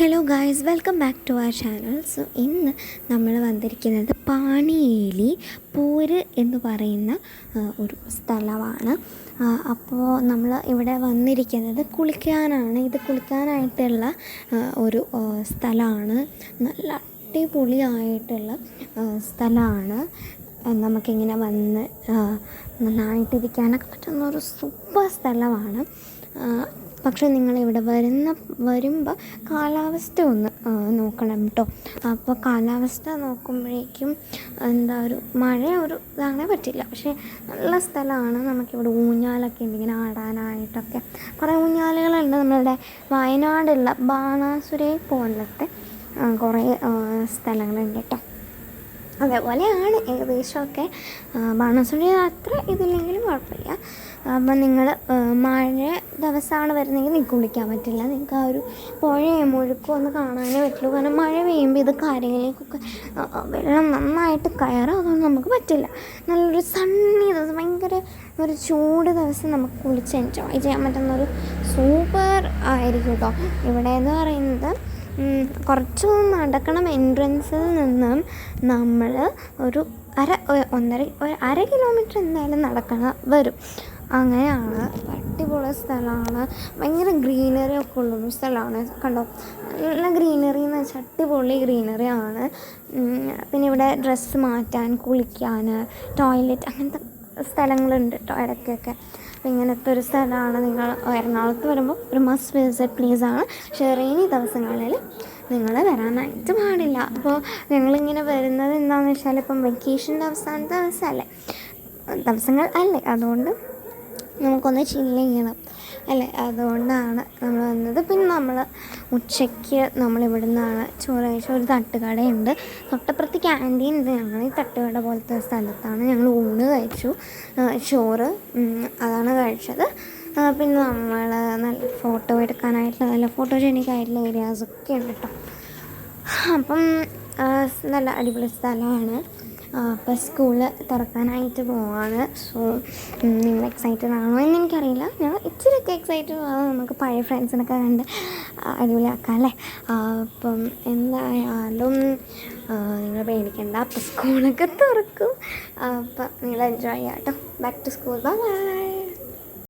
Hello guys welcome back to our channel so ഇന്ന് നമ്മൾ വന്നിരിക്കുന്നത് പാണിയേലി പൂര് എന്ന് പറയുന്ന ഒരു സ്ഥലമാണ്. അപ്പോൾ നമ്മൾ ഇവിടെ വന്നിരിക്കുന്നത് കുളിക്കാനാണ്. ഇത് കുളിക്കാനായിട്ടുള്ള ഒരു സ്ഥലമാണ്. നല്ല അടിപൊളിയായിട്ടുള്ള സ്ഥലമാണ്. നമുക്കിങ്ങനെ വന്ന് നന്നായിട്ടിരിക്കാനൊക്കെ പറ്റുന്ന ഒരു സൂപ്പർ സ്ഥലമാണ്. പക്ഷെ നിങ്ങളിവിടെ വരുന്ന വരുമ്പോൾ കാലാവസ്ഥ ഒന്ന് നോക്കണം കേട്ടോ അപ്പോൾ കാലാവസ്ഥ നോക്കുമ്പോഴേക്കും എന്താ ഒരു മഴ ഒരു ഇതാണേ പറ്റില്ല. പക്ഷേ നല്ല സ്ഥലമാണ്. നമുക്കിവിടെ ഊഞ്ഞാലൊക്കെ ഉണ്ട് ഇങ്ങനെ ആടാനായിട്ടൊക്കെ. കുറേ ഊഞ്ഞാലുകളുണ്ട് നമ്മളുടെ വയനാടുള്ള ബാണാസുരയെ പോലത്തെ കുറേ സ്ഥലങ്ങളുണ്ട് കേട്ടോ അതേപോലെയാണ് ഏകദേശമൊക്കെ. ബാണസുഴി യാത്ര ഇതില്ലെങ്കിലും കുഴപ്പമില്ല. അപ്പം നിങ്ങൾ മഴ ദിവസമാണ് വരുന്നതെങ്കിൽ നിങ്ങൾക്ക് കുളിക്കാൻ പറ്റില്ല. നിങ്ങൾക്ക് ആ ഒരു പുഴയും ഒഴുക്കും ഒന്ന് കാണാനേ പറ്റുള്ളൂ. കാരണം മഴ പെയ്യുമ്പോൾ ഇത് കാര്യങ്ങളിലേക്കൊക്കെ വെള്ളം നന്നായിട്ട് കയറും. അതുകൊണ്ട് നമുക്ക് പറ്റില്ല. നല്ലൊരു സണ്ണി ദിവസം ഭയങ്കര ഒരു ചൂട് ദിവസം നമുക്ക് കുളിച്ച് എൻജോയ് ചെയ്യാൻ പറ്റുന്ന ഒരു സൂപ്പർ ആയിരിക്കും കേട്ടോ ഇവിടെ എന്ന് പറയുന്നത് കുറച്ച് നടക്കണം എൻട്രൻസിൽ നിന്നും നമ്മൾ ഒരു അര ഒന്നര ഒരു അര കിലോമീറ്റർ എന്തായാലും നടക്കണം വരും. അങ്ങനെയാണ് അടിപൊളി സ്ഥലമാണ്. ഭയങ്കര ഗ്രീനറി ഒക്കെ ഉള്ളൊരു സ്ഥലമാണ്. കണ്ടോ? നല്ല ഗ്രീനറി എന്ന് വെച്ചാൽ അടിപൊളി ഗ്രീനറി ആണ്. പിന്നെ ഇവിടെ ഡ്രസ്സ് മാറ്റാൻ കുളിക്കാൻ ടോയ്ലറ്റ് അങ്ങനത്തെ സ്ഥലങ്ങളുണ്ട് കേട്ടോ ഇടയ്ക്കൊക്കെ. ഇങ്ങനത്തെ ഒരു സ്ഥലമാണ് നിങ്ങൾ എറണാകുളത്ത് വരുമ്പോൾ ഒരു മസ്റ്റ് വിസിറ്റ് പ്ലേസ് ആണ്. പക്ഷേ റെയിനി ദിവസങ്ങളിൽ നിങ്ങൾ വരാനായിട്ട് പാടില്ല. അപ്പോൾ ഞങ്ങളിങ്ങനെ വരുന്നത് എന്താണെന്ന് വെച്ചാൽ ഇപ്പം വെക്കേഷന്റെ അവസാനത്തെ ദിവസമല്ലേ ദിവസങ്ങൾ അല്ലേ? അതുകൊണ്ട് നമുക്കൊന്ന് ചില്ല് ചെയ്യണം. അല്ലേ? അതുകൊണ്ടാണ് നമ്മൾ വന്നത്. പിന്നെ നമ്മൾ ഉച്ചയ്ക്ക് നമ്മൾ ഇവിടെ നിന്നാണ് ചോറ് കഴിച്ച ഒരു തട്ടുകടയുണ്ട്. തൊട്ടപ്പുറത്ത് ക്യാന്റീൻ ഉണ്ട് ഞങ്ങൾ ഈ തട്ടുകട പോലത്തെ സ്ഥലത്താണ് ഞങ്ങൾ ഊണ് കഴിച്ചു. ചോറ് അതാണ് കഴിച്ചത്. പിന്നെ നമ്മൾ നല്ല ഫോട്ടോ എടുക്കാനായിട്ടുള്ള നല്ല ഫോട്ടോജനിക് ആയിട്ടുള്ള ഏരിയാസൊക്കെ ഉണ്ട് കേട്ടോ അപ്പം നല്ല അടിപൊളി സ്ഥലമാണ്. അപ്പോൾ സ്കൂൾ തുറക്കാനായിട്ട് പോവാണ്. സോ നിങ്ങൾ എക്സൈറ്റഡ് ആണോ എന്ന് എനിക്കറിയില്ല. ഞാൻ ഇച്ചിരിയൊക്കെ എക്സൈറ്റഡ് ആണ് നമുക്ക് പഴയ ഫ്രണ്ട്സിനൊക്കെ കണ്ട് അടിപൊളിയാക്കാം അല്ലേ? അപ്പം എന്തായാലും നിങ്ങൾ പേടിക്കണ്ട. അപ്പം സ്കൂളൊക്കെ തുറക്കും. അപ്പം നിങ്ങൾ എൻജോയ് ചെയ്യാം കേട്ടോ ബാക്ക് ടു സ്കൂൾ ബൈ